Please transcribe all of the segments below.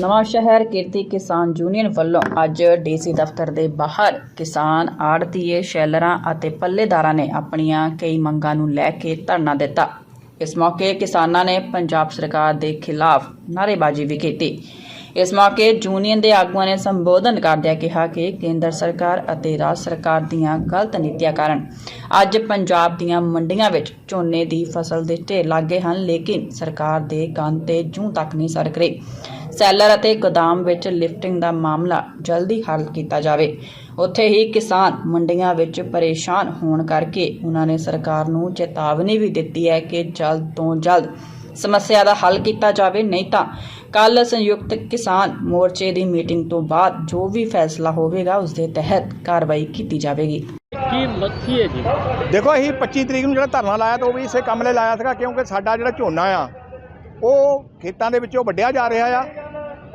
ਨਵਾਂ ਸ਼ਹਿਰ ਕਿਰਤੀ ਕਿਸਾਨ ਯੂਨੀਅਨ ਵੱਲੋਂ ਅੱਜ ਡੀਸੀ ਦਫ਼ਤਰ ਦੇ ਬਾਹਰ ਕਿਸਾਨ ਆੜਤੀਏ, ਸ਼ੈਲਰਾਂ ਅਤੇ ਪੱਲੇਦਾਰਾਂ ਨੇ ਆਪਣੀਆਂ ਕਈ ਮੰਗਾਂ ਨੂੰ ਲੈ ਕੇ ਧਰਨਾ ਦਿੱਤਾ। ਇਸ ਮੌਕੇ ਕਿਸਾਨਾਂ ਨੇ ਪੰਜਾਬ ਸਰਕਾਰ ਦੇ ਖਿਲਾਫ ਨਾਅਰੇਬਾਜ਼ੀ ਵੀ ਕੀਤੀ। ਇਸ ਮੌਕੇ ਯੂਨੀਅਨ ਦੇ ਆਗੂਆਂ ਨੇ ਸੰਬੋਧਨ ਕਰਦਿਆਂ ਕਿਹਾ ਕਿ ਕੇਂਦਰ ਸਰਕਾਰ ਅਤੇ ਰਾਜ ਸਰਕਾਰ ਦੀਆਂ ਗਲਤ ਨੀਤੀਆਂ ਕਾਰਨ ਅੱਜ ਪੰਜਾਬ ਦੀਆਂ ਮੰਡੀਆਂ ਵਿੱਚ ਝੋਨੇ ਦੀ ਫਸਲ ਦੇ ਢੇਰ ਲੱਗੇ ਹਨ, ਲੇਕਿਨ ਸਰਕਾਰ ਦੇ ਕੰਨ ਤੇ ਜੂੰ ਤੱਕ ਨਹੀਂ ਸਰਕ ਰਹੀ। ਸੈਲਰ ਅਤੇ ਗੋਦਾਮ ਵਿੱਚ ਲਿਫਟਿੰਗ ਦਾ ਮਾਮਲਾ ਜਲਦੀ ਹੱਲ ਕੀਤਾ ਜਾਵੇ। ਉੱਥੇ ਹੀ ਕਿਸਾਨ ਮੰਡੀਆਂ ਵਿੱਚ ਪਰੇਸ਼ਾਨ ਹੋਣ ਕਰਕੇ ਉਹਨਾਂ ਨੇ ਸਰਕਾਰ ਨੂੰ ਚੇਤਾਵਨੀ ਵੀ ਦਿੱਤੀ ਹੈ ਕਿ ਜਲਦ ਤੋਂ ਜਲਦ ਸਮੱਸਿਆ ਦਾ ਹੱਲ ਕੀਤਾ ਜਾਵੇ ਨਹੀਂ ਤਾਂ ਕੱਲ ਸੰਯੁਕਤ ਕਿਸਾਨ ਮੋਰਚੇ ਦੀ ਮੀਟਿੰਗ ਤੋਂ ਬਾਅਦ ਜੋ ਵੀ ਫੈਸਲਾ ਹੋਵੇਗਾ ਉਸ ਦੇ ਤਹਿਤ ਕਾਰਵਾਈ ਕੀਤੀ ਜਾਵੇਗੀ। ਕੀ ਮੱਥੀ ਹੈ ਜੀ? ਦੇਖੋ ਅਸੀਂ 25 ਤਰੀਕ ਨੂੰ ਜਿਹੜਾ ਧਰਨਾ ਲਾਇਆ ਤਾਂ ਉਹ ਵੀ ਇਸੇ ਕੰਮ ਲਈ ਲਾਇਆ ਸੀਗਾ ਕਿਉਂਕਿ ਸਾਡਾ ਜਿਹੜਾ ਝੋਨਾ ਆ ਉਹ ਖੇਤਾਂ ਦੇ ਵਿੱਚੋਂ ਵੱਢਿਆ ਜਾ ਰਿਹਾ ਆ।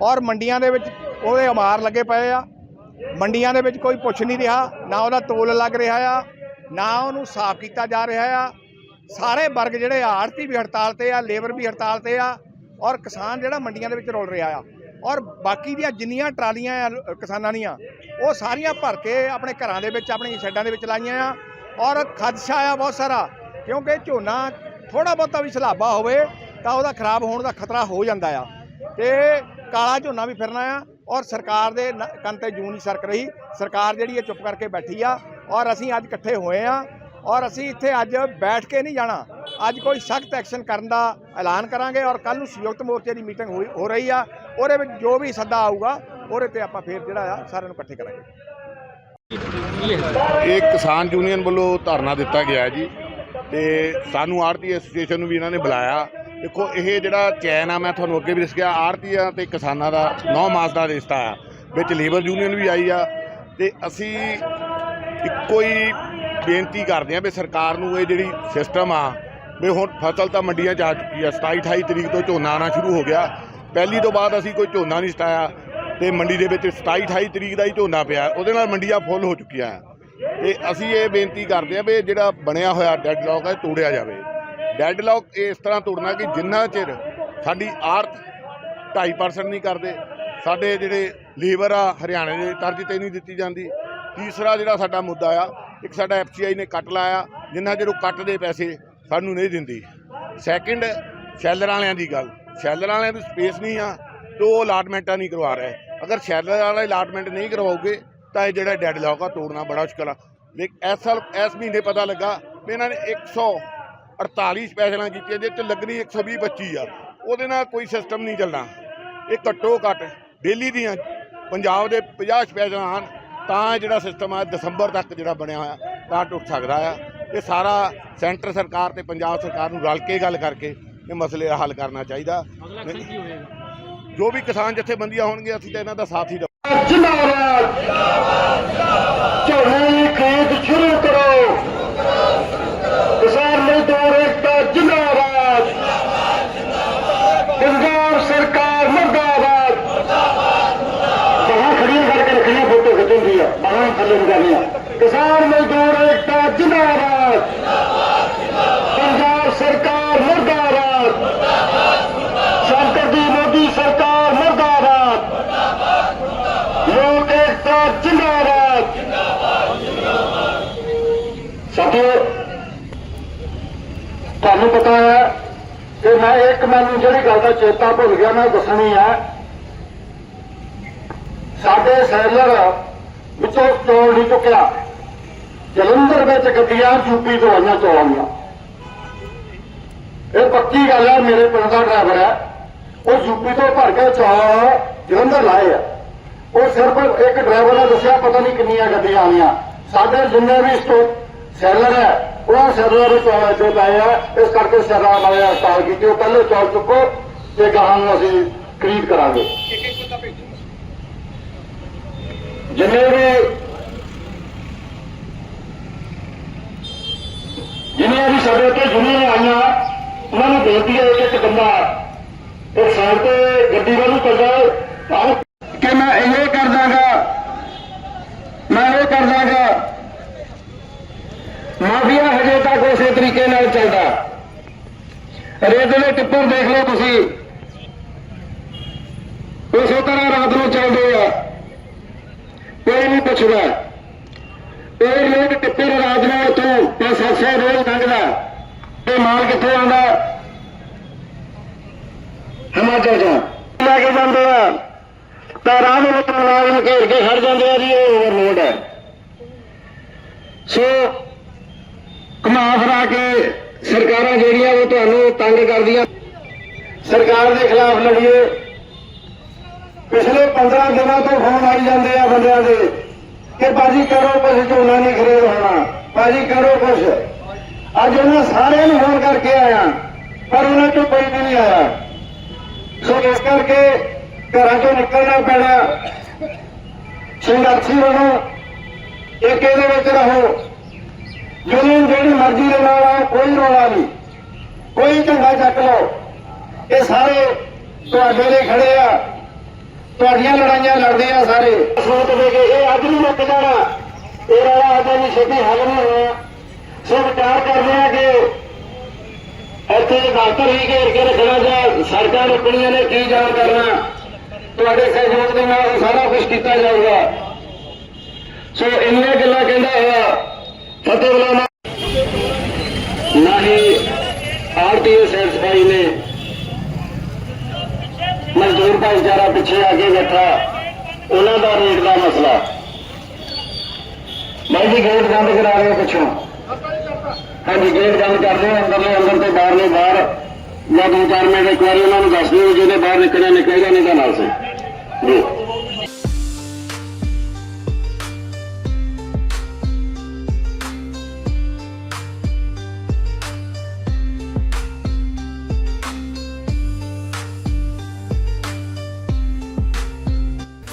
ਔਰ ਮੰਡੀਆਂ ਦੇ ਵਿੱਚ ਉਹਦੇ ਅਮਾਰ ਲੱਗੇ ਪਏ ਆ। ਮੰਡੀਆਂ ਦੇ ਵਿੱਚ ਕੋਈ ਪੁੱਛ ਨਹੀਂ ਰਿਹਾ, ਨਾ ਉਹਦਾ ਤੋਲ ਲੱਗ ਰਿਹਾ ਆ, ਨਾ ਉਹਨੂੰ ਸਾਫ਼ ਕੀਤਾ ਜਾ ਰਿਹਾ ਆ। ਸਾਰੇ ਵਰਗ ਜਿਹੜੇ ਆ ਆੜਤੀ ਵੀ ਹੜਤਾਲ ਤੇ ਆ, ਲੇਬਰ ਵੀ ਹੜਤਾਲ ਤੇ ਆ ਔਰ ਕਿਸਾਨ ਜਿਹੜਾ ਮੰਡੀਆਂ ਦੇ ਵਿੱਚ ਰੁਲ ਰਿਹਾ ਆ। ਔਰ ਬਾਕੀ ਦੀਆਂ ਜਿੰਨੀਆਂ ਟਰਾਲੀਆਂ ਆ ਕਿਸਾਨਾਂ ਦੀਆਂ, ਉਹ ਸਾਰੀਆਂ ਭਰ ਕੇ ਆਪਣੇ ਘਰਾਂ ਦੇ ਵਿੱਚ, ਆਪਣੀਆਂ ਸ਼ੈੱਡਾਂ ਦੇ ਵਿੱਚ ਲਾਈਆਂ ਆ। ਔਰ ਖਦਸ਼ਾ ਆ ਬਹੁਤ ਸਾਰਾ, ਕਿਉਂਕਿ ਝੋਨਾ ਥੋੜਾ ਬਹੁਤਾ ਵੀ ਸਲਾਬਾ ਹੋਵੇ ਤਾਂ ਉਹਦਾ ਖਰਾਬ ਹੋਣ ਦਾ ਖਤਰਾ ਹੋ ਜਾਂਦਾ ਆ। ਤੇ ਕਾਲਾ ਝੋਨਾ ਵੀ ਫਿਰਨਾ ਆ ਔਰ ਸਰਕਾਰ ਦੇ ਨ- ਕੰਨ ਤੇ ਜੂੰ ਨਹੀਂ ਸਰਕ ਰਹੀ। ਸਰਕਾਰ ਜਿਹੜੀ ਹੈ ਚੁੱਪ ਕਰਕੇ ਬੈਠੀ ਆ ਔਰ ਅਸੀਂ ਅੱਜ ਇਕੱਠੇ ਹੋਏ ਆ ਔਰ ਅਸੀਂ ਇੱਥੇ ਅੱਜ ਬੈਠ ਕੇ ਨਹੀਂ ਜਾਣਾ। ਅੱਜ ਕੋਈ ਸਖਤ ਐਕਸ਼ਨ ਕਰਨ ਦਾ ਐਲਾਨ ਕਰਾਂਗੇ ਔਰ ਕੱਲ ਨੂੰ ਸੰਯੁਕਤ ਮੋਰਚੇ ਦੀ ਮੀਟਿੰਗ ਹੋਈ, ਹੋ ਰਹੀ ਆ। ਉਹਦੇ ਵਿੱਚ ਜੋ ਵੀ ਸੱਦਾ ਆਊਗਾ, ਉਹਦੇ ਤੇ ਆਪਾਂ ਫੇਰ ਜਿਹੜਾ ਆ ਸਾਰਿਆਂ ਨੂੰ ਇਕੱਠੇ ਕਰਾਂਗੇ। ਇਹ ਕਿਸਾਨ ਯੂਨੀਅਨ ਵੱਲੋਂ ਧਰਨਾ ਦਿੱਤਾ ਗਿਆ ਜੀ ਤੇ ਸਾਨੂੰ ਆੜਤੀ ਐਸੋਸੀਏਸ਼ਨ ਨੂੰ ਵੀ ਇਹਨਾਂ ਨੇ ਬੁਲਾਇਆ। ਦੇਖੋ, ਇਹ ਜਿਹੜਾ ਚੈਨ ਆ, ਮੈਂ ਤੁਹਾਨੂੰ ਅੱਗੇ ਵੀ ਦੱਸਿਆ ਆੜਤੀਆਂ ਤੇ ਕਿਸਾਨਾਂ ਦਾ 9 ਮਾਸ ਦਾ ਰਿਸ਼ਤਾ ਆ, ਵਿੱਚ ਲੇਬਰ ਯੂਨੀਅਨ ਵੀ ਆਈ ਆ, ਤੇ ਅਸੀਂ ਇੱਕੋ ਹੀ ਬੇਨਤੀ ਕਰਦੇ ਆ ਵੀ ਸਰਕਾਰ ਨੂੰ ਇਹ ਜਿਹੜੀ ਸਿਸਟਮ ਆ, ਵੀ ਹੁਣ ਫਸਲ ਤਾਂ ਮੰਡੀਆਂ 'ਚ ਆ ਚੁੱਕੀ ਆ 27 28 ਤਰੀਕ ਤੋਂ ਝੋਨਾ ਆਉਣਾ ਸ਼ੁਰੂ ਹੋ ਗਿਆ। ਪਹਿਲੀ ਤੋਂ ਬਾਅਦ ਅਸੀਂ ਕੋਈ ਝੋਨਾ ਨਹੀਂ ਸਟਾਇਆ, ਤੇ ਮੰਡੀ ਦੇ ਵਿੱਚ 27 28 ਤਰੀਕ ਦਾ ਹੀ ਝੋਨਾ ਪਿਆ, ਉਹਦੇ ਨਾਲ ਮੰਡੀਆਂ ਫੁੱਲ ਹੋ ਚੁੱਕੀਆਂ। ਆ ਤੇ ਅਸੀਂ ਇਹ ਬੇਨਤੀ ਕਰਦੇ ਆ ਵੀ ਜਿਹੜਾ ਬਣਿਆ ਹੋਇਆ ਡੈਡਲੌਕ ਹੈ ਤੋੜਿਆ ਜਾਵੇ। ਡੈਡਲੌਕ ਇਸ ਤਰ੍ਹਾਂ ਤੋੜਨਾ ਕਿ ਜਿੰਨਾ ਚਿਰ ਸਾਡੀ ਆਰਥ 2.5% ਨਹੀਂ ਕਰਦੇ, ਸਾਡੇ ਜਿਹੜੇ ਲੀਵਰ ਆ ਹਰਿਆਣੇ ਦੇ ਤਰਜ ਤੇ ਨਹੀਂ ਦਿੱਤੀ ਜਾਂਦੀ। ਤੀਸਰਾ ਜਿਹੜਾ ਸਾਡਾ ਮੁੱਦਾ ਆ, ਇੱਕ ਸਾਡਾ ਐਫਸੀਆਈ ਨੇ ਕੱਟ ਲਾਇਆ, ਜਿੰਨਾ ਚਿਰ ਉਹ ਕੱਟ ਦੇ ਪੈਸੇ ਸਾਨੂੰ ਨਹੀਂ ਦਿੰਦੀ। ਸੈਕਿੰਡ ਸ਼ੈਲਰ ਵਾਲਿਆਂ ਦੀ ਗੱਲ। ਸ਼ੈਲਰ ਵਾਲਿਆਂ ਨੂੰ ਸਪੇਸ ਨਹੀਂ ਆ ਤੇ ਉਹ ਅਲਾਟਮੈਂਟਾਂ ਨਹੀਂ ਕਰਵਾ ਰਹੇ। ਅਗਰ ਸ਼ੈਲਰ ਵਾਲੇ ਅਲਾਟਮੈਂਟ ਨਹੀਂ ਕਰਵਾਓਗੇ ਤਾਂ ਇਹ ਜਿਹੜਾ ਡੈਡਲੌਕ ਆ ਤੋੜਨਾ ਬੜਾ ਮੁਸ਼ਕਲ ਆ। ਲੇਕਿਨ ਇਸ ਸਾਲ, ਇਸ ਮਹੀਨੇ ਪਤਾ ਲੱਗਾ ਵੀ ਇਹਨਾਂ ਨੇ 148 ਸਪੈਸ਼ਲਾਂ ਕੀਤੀਆਂ ਜਿਹਦੇ ਚ ਲੱਗਣੀ 120 25 ਆ। ਉਹਦੇ ਨਾਲ ਕੋਈ ਸਿਸਟਮ ਨਹੀਂ ਚੱਲਣਾ। ਇਹ ਘੱਟੋ ਘੱਟ ਡੇਲੀ ਦੀਆਂ ਪੰਜਾਬ ਦੇ 50 ਸਪੈਸ਼ਲਾਂ ਹਨ ਤਾਂ ਇਹ ਜਿਹੜਾ ਸਿਸਟਮ ਆ ਦਸੰਬਰ ਤੱਕ ਜਿਹੜਾ ਬਣਿਆ ਹੋਇਆ ਤਾਂ ਟੁੱਟ ਸਕਦਾ ਆ। ਇਹ ਸਾਰਾ ਸੈਂਟਰ ਸਰਕਾਰ ਤੇ ਪੰਜਾਬ ਸਰਕਾਰ ਨੂੰ ਰਲ ਕੇ ਗੱਲ ਕਰਕੇ ਇਹ ਮਸਲੇ ਦਾ ਹੱਲ ਕਰਨਾ ਚਾਹੀਦਾ। ਜੋ ਵੀ ਕਿਸਾਨ ਜਥੇਬੰਦੀਆਂ ਹੋਣਗੀਆਂ ਅਸੀਂ ਤਾਂ ਇਹਨਾਂ ਦਾ ਸਾਥ ਹੀ ਦੇਵਾਂਗੇ। ਜਿੰਦਾਬਾਦ ਦੀ ਖਰੀਦ ਸ਼ੁਰੂ ਕਰੋ ਕਿਸਾਨ ਮਜ਼ਦੂਰ ਏਕਤਾ ਜਿੰਦਾਬਾਦ ਪੰਜਾਬ ਸਰਕਾਰ ਮਰਦਾਬਾਦ ਬਾਹਾਂ ਖੜੀਆਂ ਕਰਕੇ ਰੱਖਣੀਆਂ ਫੋਟੋ ਖਿੱਚਣ ਦੀ ਆ ਬਾਹਾਂ ਥੱਲੇ ਨੂੰ ਕਰਨੀਆਂ ਕਿਸਾਨ ਮਜ਼ਦੂਰ ਏਕਤਾ ਜਿੰਦਾਬਾਦ ਪੰਜਾਬ ਸਰਕਾਰ ਮਰਦਾਬਾਦ ਸ਼ੰਕਰ ਦੀ ਮੋਦੀ ਸਰਕਾਰ ਮਰਦਾਬਾਦ ਲੋਕ ਏਕਤਾ ਜਿੰਦਾਬਾਦ ਸਾਥੀਓ ਤੁਹਾਨੂੰ ਪਤਾ ਹੈ ਕਿ ਮੈਂ ਇੱਕ ਮੈਨੂੰ ਜਿਹੜੀ ਗੱਲ ਦਾ ਚੇਤਾ ਭੁੱਲ ਗਿਆ, ਮੈਂ ਦੱਸਣੀ ਹੈ। ਸਾਡੇ ਸੈਲਰ ਵਿੱਚੋਂ ਚੌਲ ਨਹੀਂ ਚੁੱਕਿਆ। ਜਲੰਧਰ ਵਿੱਚ ਗੱਡੀਆਂ ਯੂਪੀ ਤੋਂ ਆਈਆਂ ਚੌਲਾਂ ਇਹ ਪੱਕੀ ਗੱਲ ਹੈ, ਮੇਰੇ ਪਿੰਡ ਦਾ ਡਰਾਈਵਰ ਹੈ। ਉਹ ਯੂਪੀ ਤੋਂ ਭਰ ਕੇ ਚੌਲ ਜਲੰਧਰ ਲਾਏ ਆ। ਉਹ ਸਿਰਫ ਇੱਕ ਡਰਾਈਵਰ ਨੇ ਦੱਸਿਆ, ਪਤਾ ਨਹੀਂ ਕਿੰਨੀਆਂ ਗੱਡੀਆਂ ਆਈਆਂ। ਸਾਡੇ ਜਿੰਨੇ ਵੀ ਸਟੋ ਸੈਲਰ ਹੈ। ਉਹਨਾਂ ਸੈਲਰ ਜੋ ਲਾਏ ਇਸ ਕਰਕੇ ਸੈਲਰ ਵਾਲੇ ਹੜਤਾਲ ਕੀਤੀ ਉਹ ਪਹਿਲੇ ਚੌਲ ਚੁੱਕੋ, ਤੇ ਗਾਹਾਂ ਨੂੰ ਅਸੀਂ ਖਰੀਦ ਕਰਾਂਗੇ। ਜਿੰਨੇ ਵੀ ਜਿੰਨੀਆਂ ਵੀ ਸਾਡੇ ਤੇ ਜੁਨੀਆਂ ਆਈਆਂ, ਉਹਨਾਂ ਨੂੰ ਬੇਨਤੀ ਹੈ ਕਿ ਇੱਕ ਬੰਦਾ ਇੱਕ ਸਾਈਡ ਤੇ ਗੱਡੀ ਵੱਲ ਨੂੰ ਚੱਲ ਕਿ ਮੈਂ ਇਹ ਕਰ ਦਾਂਗਾ ਮੈਂ ਇਹ ਕਰ ਦਾਂਗਾ ਮਾਫੀਆ ਹਜੇ ਤੱਕ ਉਸੇ ਤਰੀਕੇ ਨਾਲ ਚੱਲਦਾ। ਰੇਤ ਦੇ ਟਿੱਪਰ ਦੇਖ ਲਓ ਤੁਸੀਂ। ਉਸੇ ਤਰ੍ਹਾਂ ਰਾਤ ਨੂੰ ਚੱਲਦੇ ਆ। ਕੋਈ ਨਹੀਂ ਪੁੱਛਦਾ। ਇਹ ਲੋਕ ਟਿੱਪੇ ਰਾਤ ਨੂੰ ਇੱਥੋਂ ਪੰਜ ਰੋਜ਼ ਲੰਘਦਾ। ਤੇ ਮਾਲ ਕਿੱਥੇ ਆਉਂਦਾ? ਹਿਮਾਚਲ ਤੋਂ। ਲੈ ਕੇ ਜਾਂਦੇ ਆ। ਤਾਂ ਰਾਹ ਦੇ ਵਿੱਚ ਮੁਲਾਜ਼ਮ ਘੇਰ ਕੇ ਖੜ ਜਾਂਦੇ ਆ ਜੀ, ਇਹ ਓਵਰਲੋਡ ਹੈ। ਸੋ ਘੁਮਾ ਫਰਾ ਕੇ ਸਰਕਾਰਾਂ ਜਿਹੜੀਆਂ ਉਹ ਤੁਹਾਨੂੰ ਤੰਗ ਕਰਦੀਆਂ। ਸਰਕਾਰ ਦੇ ਖਿਲਾਫ ਲੜੀਏ। ਪਿਛਲੇ 15 ਦਿਨਾਂ ਤੋਂ ਫੋਨ ਆਈ ਜਾਂਦੇ ਆ ਬੰਦਿਆਂ ਦੇ ਕਿ ਬਾਜੀ ਕਰੋ ਕੁਛ, ਝੋਨਾ ਨਹੀਂ ਖਰੀਦ ਹੋਣਾ। ਬਾਜੀ ਕਰੋ ਕੁਛ। ਅੱਜ ਉਹਨਾਂ ਸਾਰਿਆਂ ਨੂੰ ਫੋਨ ਕਰਕੇ ਆਇਆ, ਪਰ ਉਹਨਾਂ ਚੋਂ ਕੋਈ ਵੀ ਨਹੀਂ ਆਇਆ। ਸੋ ਇਸ ਕਰਕੇ ਘਰਾਂ ਚੋਂ ਨਿਕਲਣਾ ਪੈਣਾ। ਸੰਘਰਸ਼ੀ ਬਣੋ ਇੱਕ ਇਹਦੇ ਵਿੱਚ ਰਹੋ। ਯੂਨੀਅਨ ਜਿਹੜੀ ਮਰਜ਼ੀ ਦੇ ਨਾਲ ਆ ਕੋਈ ਰੋਲਾ ਨਹੀਂ। ਕੋਈ ਝੰਡਾ ਚੱਕ ਲਓ। ਇਹ ਸਾਰੇ ਤੁਹਾਡੇ ਲਈ ਖੜੇ ਆ। ਤੁਹਾਡੀਆਂ ਲੜਾਈਆਂ ਲੜਦੇ ਆ ਸਾਰੇ। ਸੋਚ ਦੇ ਕੇ ਇਹ ਅੱਜ ਨਹੀਂ ਮੁੱਕ ਜਾਣਾ। ਇਹ ਰੌਲਾ ਅੱਜ ਨਹੀਂ ਛੇਤੀ ਹੱਲ ਨਹੀਂ ਹੋਣਾ। ਸੋ ਵਿਚਾਰ ਕਰਦੇ ਆ ਕਿ ਇੱਥੇ ਡਾਕਟਰ ਹੀ ਘੇਰ ਕੇ ਰੱਖਣਾ ਜਾਂ ਸੜਕਾਂ ਰੁਕਣੀਆਂ ਨੇ, ਕੀ ਜਾਣ ਕਰਨਾ। ਤੁਹਾਡੇ ਸਹਿਯੋਗ ਦੇ ਨਾਲ ਸਾਰਾ ਕੁਝ ਕੀਤਾ ਜਾਊਗਾ। ਸੋ ਇੰਨੀਆਂ ਗੱਲਾਂ ਕਹਿੰਦਾ ਹੋਇਆ ਫਤਿਹ ਬੁਲਾਣਾ ਨਾ ਹੀ ਆਰਟੀਓ ਸੈਟੀਸਫਾਈ ਨੇ ਮਜ਼ਦੂਰ ਭਾਈਚਾਰਾ ਪਿੱਛੇ ਆ ਕੇ ਬੈਠਾ। ਉਹਨਾਂ ਦਾ ਰੇਟ ਦਾ ਮਸਲਾ। ਮੈਂ ਜੀ, ਗੇਟ ਬੰਦ ਕਰਾ ਰਿਹਾ ਪਿੱਛੋਂ। ਹਾਂਜੀ, ਗੇਟ ਬੰਦ ਕਰਦੇ ਹਾਂ ਅੰਦਰਲੇ ਅੰਦਰ ਤੇ ਬਾਹਰਲੇ ਬਾਹਰ। ਜਾਂ ਦੋ ਚਾਰ ਮਿੰਟ ਇੱਕ ਵਾਰੀ ਉਹਨਾਂ ਨੂੰ ਦੱਸ ਦਿਓ ਜਿਹਨੇ ਬਾਹਰ ਨਿਕਲਿਆ, ਨਿਕਲੇਗਾ ਨਹੀਂ ਤਾਂ ਨਾਲ ਸੇ। ਜੀ।